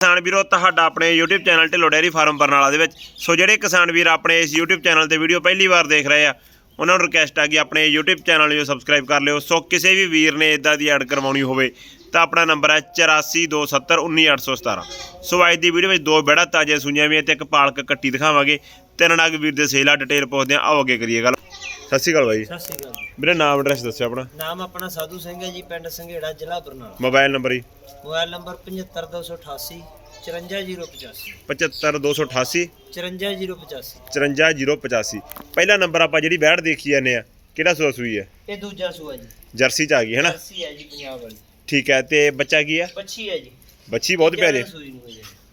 ਕਿਸਾਨ ਵੀਰੋ ਤੁਹਾਡਾ ਆਪਣੇ YouTube channel Dhillon dairy farm Barnala ਦੇ ਵਿੱਚ। ਸੋ ਜਿਹੜੇ ਕਿਸਾਨ ਵੀਰ ਆਪਣੇ ਇਸ YouTube ਚੈਨਲ ਤੇ ਵੀਡੀਓ ਪਹਿਲੀ ਵਾਰ ਦੇਖ ਰਹੇ ਆ ਉਹਨਾਂ ਨੂੰ ਰਿਕਵੈਸਟ ਆ ਕਿ ਆਪਣੇ YouTube ਚੈਨਲ ਨੂੰ ਸਬਸਕ੍ਰਾਈਬ ਕਰ ਲਿਓ। ਸੋ ਕਿਸੇ ਵੀ ਵੀਰ ਨੇ ਇਦਾਂ ਦੀ ਐਡ ਕਰਵਾਉਣੀ ਹੋਵੇ ਤਾਂ ਆਪਣਾ ਨੰਬਰ ਹੈ 8427191817 ਸੋ ਅੱਜ ਦੀ ਵੀਡੀਓ ਵਿੱਚ ਦੋ ਬੜਾ ਤਾਜ਼ੇ ਸੁਣੀਆਂ ਵੀ ਤੇ ਇੱਕ ਪਾਲਕ ਕੱਟੀ ਦਿਖਾਵਾਂਗੇ। ਤਿੰਨ ਨਗ ਵੀਰ ਦੇ ਸੇਲਾ ਡਿਟੇਲ ਪੁੱਛਦੇ ਆ ਆਓ ਅੱਗੇ ਕਰੀਏ ਗੱਲ। ਸਤਿ ਸ਼੍ਰੀ ਅਕਾਲ ਬਾਈ। ਸਤਿ ਸ਼੍ਰੀ ਅਕਾਲ ਵੀਰੇ ਨਾਮ ਐਡਰੈਸ ਦੱਸਿਓ ਆਪਣਾ। ਨਾਮ ਆਪਣਾ ਸਾਧੂ ਸਿੰਘ ਹੈ ਜੀ ਪਿੰਡ ਸੰਘੇੜਾ ਜ਼ਿਲ੍ਹਾ Barnala. Mobile number ji. Mobile number 75288 54085 75288 54085 54085 ਪਹਿਲਾ ਨੰਬਰ ਆਪਾਂ ਜਿਹੜੀ ਬੈੜ ਦੇਖੀ ਜਾਂਦੇ ਆ ਕਿਹੜਾ ਸੂਆ ਸੂਈ ਹੈ ਇਹ ਦੂਜਾ ਸੂਆ ਜੀ। ਜਰਸੀ ਚ ਆ ਗਈ ਹੈ ਨਾ ਜਰਸੀ ਹੈ ਜੀ ਪੰਜਾਬ ਵਾਲੀ। ਠੀਕ ਹੈ ਤੇ ਬੱਚਾ ਕੀ ਹੈ ਬੱਚੀ ਹੈ ਜੀ। ਬੱਚੀ ਬਹੁਤ ਪਿਆਰੀ।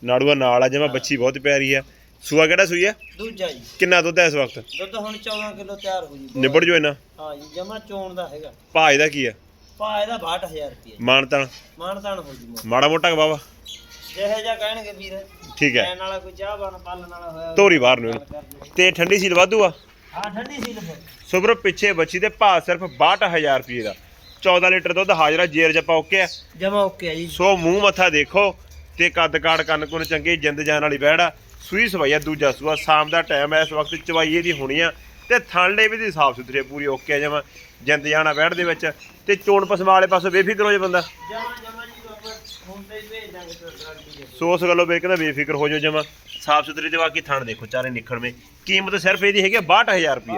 ਨਾੜੂਆ ਨਾਲ ਆ ਜਿਵੇਂ ਬੱਚੀ ਬਹੁਤ ਪਿਆਰੀ ਹੈ ਸੂਆ ਕਿਹੜਾ ਸੂਈ ਹੈ ਦੂਜਾ ਜੀ। ਕਿੰਨਾ ਦੁੱਧ ਹੈ ਇਸ ਵਕਤ? ਦੁੱਧ ਹੁਣ 14 ਕਿਲੋ ਤਿਆਰ ਹੋ ਜੀ। ਨਿਬੜ ਜੋ ਇਹਨਾਂ। ਹਾਂ ਜੀ ਜਮਾ ਚੋਣ ਦਾ ਹੈਗਾ। ਭਾਅ ਇਹਦਾ ਕੀ ਹੈ ਭਾ ਇਹਦਾ 62000 ਰੁਪਏ ਮਾਨਤਾਨ ਮਾਨਤਾਨ ਹੋ ਜੀ ਮੋੜ ਮੋਟਾ ਬਾਬਾ ਜਿਹੇ ਜਾ ਕਹਿਣਗੇ ਵੀਰ। ਠੀਕ ਹੈ। ਲੈਣ ਵਾਲਾ ਕੋਈ ਚਾਹ ਬਣ ਪਾਲਣ ਵਾਲਾ ਹੋਇਆ ਧੋਰੀ ਬਾਹਰ ਨੂੰ। ਤੇ ਠੰਡੀ ਸੀਲ ਵਾਧੂ ਆ? ਹਾਂ ਠੰਡੀ ਸੀ ਲਫੋ ਸੁਬਰ ਪਿੱਛੇ ਬੱਚੀ ਦੇ ਭਾਅ ਸਿਰਫ 62000 ਰੁਪਏ ਦਾ। 14 ਲੀਟਰ ਦੁੱਧ ਹਾਜ਼ਰਾ ਜੇਰ ਜਪਾ ਓਕੇ ਆ? ਜਮਾ ਓਕੇ ਹੈ ਜੀ। ਸੋ ਮੂੰਹ ਮੱਥਾ ਦੇਖੋ ਤੇ ਕੱਦ ਕਾੜ ਕੰਨ ਕੁਨ ਚੰਗੇ ਜਿੰਦ ਜਾਨ ਵਾਲੀ ਬੈੜ ਆ। ਸੂਈ ਸਵਾਈ ਆ ਦੂਜਾ ਸੂਆ ਸ਼ਾਮ ਦਾ ਟਾਈਮ ਐ ਇਸ ਵਕਤ ਚਵਾਈਏ ਦੀ ਹੋਣੀ ਆ। ਤੇ ਥਣਲੇ ਵੀ ਦੀ ਸਾਫ਼ ਸੁਥਰੀ ਪੂਰੀ ਓਕੇ ਆ ਜਮਾ ਜਿੰਦ ਜਾਣਾ ਬੈੜ ਦੇ ਵਿੱਚ। ਤੇ ਚੋਣ ਪਸਮਾ ਵਾਲੇ ਪਾਸੋਂ ਬੇਫਿਕਰ ਹੋ ਜਾ ਬੰਦਾ। ਜਮਾ ਸੋ ਉਸ ਗੱਲੋਂ ਬੇ ਕਹਿੰਦਾ ਬੇਫਿਕਰ ਹੋ ਜਾਓ ਜਮਾ ਸਾਫ਼ ਸੁਥਰੀ ਤੇ ਬਾਕੀ ਥਣ ਦੇਖੋ, ਚਾਰੇ ਨਿਖੜਵੇਂ। ਕੀਮਤ ਸਿਰਫ ਇਹਦੀ ਹੈਗੀ ਆ 62000 ਰੁਪਏ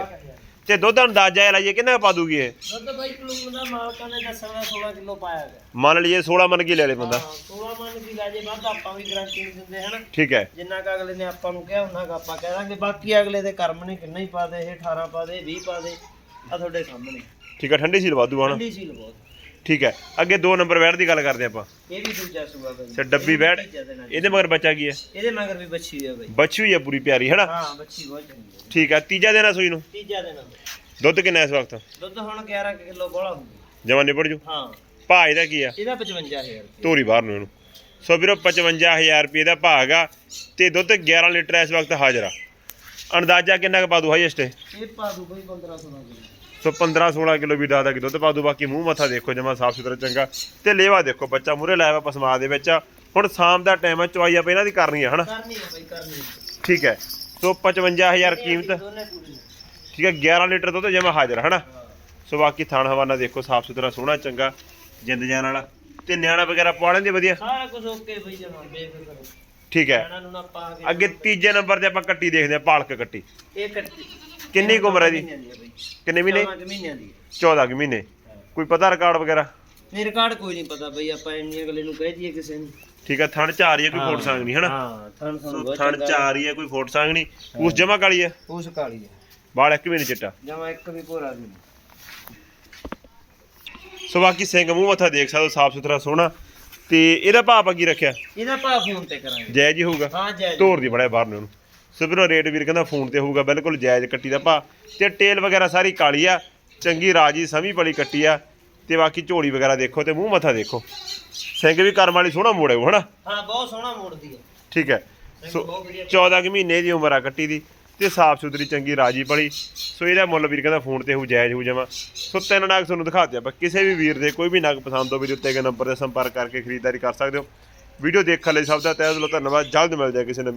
ਤੇ ਦੁੱਧ ਦਾ ਅੰਦਾਜ਼ਾ ਲਾਈਏ ਕਿੰਨਾ ਕੁ ਪਾ ਦੂਗੀ ਇਹ? ਦੁੱਧ ਬਾਈ ਕਲੂਮ ਦਾ ਮਾਲਕਾਂ ਨੇ ਦੱਸਣਾ 16 ਕਿਲੋ ਪਾਇਆ ਗਿਆ ਮੰਨ ਲਈਏ 16 ਮੰਨ ਕੇ ਲੈ ਲੇ ਬੰਦਾ। ਹਾਂ 16 ਮਨ ਦੀ ਲਾਜੇ ਵੱਧ ਆਪਾਂ ਵੀ ਗਾਰੰਟੀ ਨਹੀਂ ਦਿੰਦੇ ਹਨ? ਠੀਕ ਹੈ। ਜਿੰਨਾ ਕ ਅਗਲੇ ਨੇ ਆਪਾਂ ਨੂੰ ਕਿਹਾ ਉਹਨਾਂ ਕ ਆਪਾਂ ਕਹਿ ਦਾਂਗੇ। ਬਾਕੀ ਅਗਲੇ ਦੇ ਕਰਮ ਨੇ ਕਿੰਨਾ ਹੀ ਪਾ ਦੇ ਇਹ 18 ਪਾ ਦੇ 20 ਪਾ ਦੇ ਆ ਤੁਹਾਡੇ ਸਾਹਮਣੇ। ਠੀਕ ਹੈ ਠੰਡੀ ਸੀਲ ਵਾਧੂ ਆਣਾ ਠੰਡੀ ਸੀਲ ਬਹੁਤ। ਠੀਕ ਹੈ। ਅੱਗੇ ਦੋ ਨੰਬਰ ਬੈੜ ਦੀ ਗੱਲ ਕਰਦੇ ਆਪਾਂ। ਇਹ ਵੀ ਦੂਜਾ ਸੂਆ ਬਾਈ। ਤੇ ਡੱਬੀ ਆ ਜੀ। ਇਹਦੇ ਮਗਰ ਬੱਚਾ ਕੀ ਹੈ? ਇਹਦੇ ਮਗਰ ਵੀ ਬੱਚੀ ਹੋਈ ਆ ਬਾਈ। ਬੱਚੀ ਹੋਈ ਹੈ ਪੂਰੀ ਪਿਆਰੀ ਹੈ ਨਾ ਹਾਂ ਬੱਚੀ ਬਹੁਤ ਚੰਗੀ ਹੈ ਠੀਕ ਹੈ ਤੀਜਾ ਆ ਸੂਈ ਨੂੰ? ਤੀਜਾ ਆ। ਦੁੱਧ ਕਿੰਨਾ ਇਸ ਵਕਤ? ਦੁੱਧ ਹੁਣ 11 ਕਿਲੋ ਬੋਲਾ ਹੋਊਗਾ। ਜਮਾ ਨਿਬੜ ਜੂ। ਹਾਂ। ਭਾਅ ਇਹਦਾ ਕੀ ਆ? ਇਹਦਾ 55000 ਰੁਪਏ। ਧੋਰੀ ਬਾਹਰ ਨੂੰ ਇਹਨੂੰ। ਸੋ ਵੀਰੋ 55000 ਰੁਪਏ ਦਾ ਭਾਅ ਹੈਗਾ ਤੇ ਦੁੱਧ 11 ਲੀਟਰ ਇਸ ਵਕਤ ਹਾਜ਼ਰ ਆ। ਅੰਦਾਜ਼ਾ ਕਿੰਨਾ ਕੁ ਪਾ ਦੂ ਹਾਈਐਸਟ ਇਹ ਪਾ ਦੂ ਬਈ 15 16 ਕਿਲੋ। ਸੋ 15 16 ਕਿਲੋ ਵੀ ਦਾਦਾ ਕਿ ਦੁੱਧ ਪਾ ਦੂ ਬਾਕੀ ਮੂੰਹ ਮੱਥਾ ਦੇਖੋ ਜਮਾ ਸਾਫ਼ ਸੁਥਰਾ ਚੰਗਾ। ਤੇ ਲੇਵਾ ਦੇਖੋ ਬੱਚਾ ਮੂਰੇ ਲਾਇਆ ਵਾ ਪਸਮਾ ਦੇ ਵਿੱਚ। ਹੁਣ ਸ਼ਾਮ ਦਾ ਟਾਈਮ ਹੈ ਚਵਾਈ ਆਪਾਂ ਇਹਨਾਂ ਦੀ ਕਰਨੀ ਹੈ ਹਨਾ? ਕਰਨੀ ਹੈ ਬਈ ਕਰਨੀ। ਠੀਕ ਹੈ। ਸੋ 55000 ਕੀਮਤ। ਠੀਕ ਹੈ 11 ਲੀਟਰ ਦੁੱਧ ਜਮਾ ਹਾਜ਼ਰ ਹਨਾ? ਸੋ ਬਾਕੀ ਥਾਣ ਹਵਾਨਾ ਦੇਖੋ ਸਾਫ਼ ਸੁਥਰਾ ਸੋਹਣਾ ਚੰਗਾ ਜਿੰਦ ਜਾਨ ਵਾਲਾ। ਤੇ ਨਿਆਣਾ ਵਗੈਰਾ ਪਵਾ ਲੈਂਦੇ ਵਧੀਆ? ਸਾਰਾ ਕੁਝ ਓਕੇ ਬਈ ਜਮਾ ਬੇਫਿਕਰ ਠੀਕ ਹੈ। ਇਹਨਾਂ ਨੂੰ ਨਾ ਪਾ ਕੇ ਅੱਗੇ ਤੀਜੇ ਨੰਬਰ ਤੇ ਆਪਾਂ ਕੱਟੀ ਦੇਖਦੇ ਆ ਪਾਲਕ ਕੱਟੀ। ਇਹ ਕੱਟੀ। ਕਿੰਨੀ ਕੁ ਉਮਰ ਹੈ ਜੀ ਕਿੰਨੇ ਮਹੀਨੇ? 14 ਮਹੀਨਿਆਂ ਦੀ 14 ਕੁ ਮਹੀਨੇ। ਕੋਈ ਪਤਾ ਰਿਕਾਰਡ ਵਗੈਰਾ? ਮੇਰੇ ਰਿਕਾਰਡ ਕੋਈ ਨਹੀਂ ਪਤਾ ਬਈ ਆਪਾਂ ਇੰਨੀ ਅਗਲੇ ਨੂੰ ਕਹਿ ਦਈਏ ਕਿਸੇ ਨੂੰ। ਠੀਕ ਹੈ ਥਣ ਚ ਆ ਰਹੀ ਹੈ ਕੋਈ ਫੋਟ ਸੰਗ ਨਹੀਂ ਹਨਾ? ਹਾਂ ਥਣ ਥਣ ਚ ਆ ਰਹੀ ਹੈ ਕੋਈ ਫੋਟ ਸੰਗ ਨਹੀਂ। ਉਸ ਜਮਾ ਕਾਲੀ ਹੈ? ਉਸ ਕਾਲੀ ਹੈ। ਬਾਲ ਇੱਕ ਵੀ ਨਹੀਂ ਚਿੱਟਾ। ਜਮਾ ਇੱਕ ਵੀ ਭੋਰਾ ਵੀ ਨਹੀਂ। ਸੋ ਬਾਕੀ ਸਿੰਘ ਮੂੰਹ ਮੱਥਾ ਦੇਖ ਸਕਦੇ ਸਾਫ਼ ਸੁਥਰਾ ਸੋਹਣਾ। ਤੇ ਇਹਦਾ ਭਾਅ ਆਪਾਂ ਕੀ ਰੱਖਿਆ? ਇਹਦਾ ਭਾ ਫੋਨ ਤੇ ਕਰਾਂਗੇ। ਜਾਇਜ਼ ਹੀ ਹੋਊਗਾ। ਹਾਂ ਜੈ ਜੀ। ਧੋਰ ਦੀ ਬੜਾ ਬਾਹਰ ਨੂੰ ਉਹਨੂੰ ਸੋ ਵੀਰੋ ਰੇਟ ਵੀਰ ਕਹਿੰਦਾ ਫੋਨ ਤੇ ਹੋਊਗਾ ਬਿਲਕੁਲ ਜਾਇਜ਼ ਕੱਟੀ ਦਾ ਭਾ ਤੇ ਟੇਲ ਵਗੈਰਾ ਸਾਰੀ ਕਾਲੀ ਆ ਚੰਗੀ ਰਾਜੀ ਸਮੀ ਪਲੀ ਕੱਟੀ ਆ। ਤੇ ਬਾਕੀ ਝੋਲੀ ਵਗੈਰਾ ਦੇਖੋ ਤੇ ਮੂੰਹ ਮੱਥਾ ਦੇਖੋ। ਸਿੰਘ ਵੀ ਕਰਮ ਵਾਲੀ ਸੋਹਣਾ ਮੋੜੇ ਹਨਾ? ਹਾਂ ਬਹੁਤ ਸੋਹਣਾ ਮੋੜਦੀ ਹੈ। ਠੀਕ ਹੈ। ਸੋ ਬਹੁਤ ਵਧੀਆ 14 ਕੁ ਮਹੀਨੇ ਦੀ ਉਮਰ ਆ ਕੱਟੀ ਦੀ। ਤੇ ਸਾਫ਼ ਸੁਥਰੀ ਚੰਗੀ ਰਾਜੀ ਪਲੀ ਸੋ ਇਹਦਾ ਮੁੱਲ ਵੀਰ ਕਹਿੰਦਾ ਫੋਨ ਤੇ ਹੋ ਜਾਇਜ਼ ਹੋ ਜਾਵਾ। ਸੋ ਤਿੰਨ ਨਾਗ ਤੁਹਾਨੂੰ ਦਿਖਾਤੇ ਆਪਾਂ। ਕਿਸੇ ਵੀ ਵੀਰ ਦੇ ਕੋਈ ਵੀ ਨਾਗ ਪਸੰਦ ਹੋਵੇ ਉੱਤੇ ਗਏ ਨੰਬਰ ਤੇ ਸੰਪਰਕ ਕਰਕੇ ਖਰੀਦਦਾਰੀ ਕਰ ਸਕਦੇ ਹੋ। ਵੀਡੀਓ ਦੇਖਣ ਲਈ ਸਭ ਦਾ ਤਹਿ ਦਿਲੋਂ ਧੰਨਵਾਦ। ਜਲਦ ਮਿਲ ਜਾਏ ਕਿਸੇ ਨਵੀਂ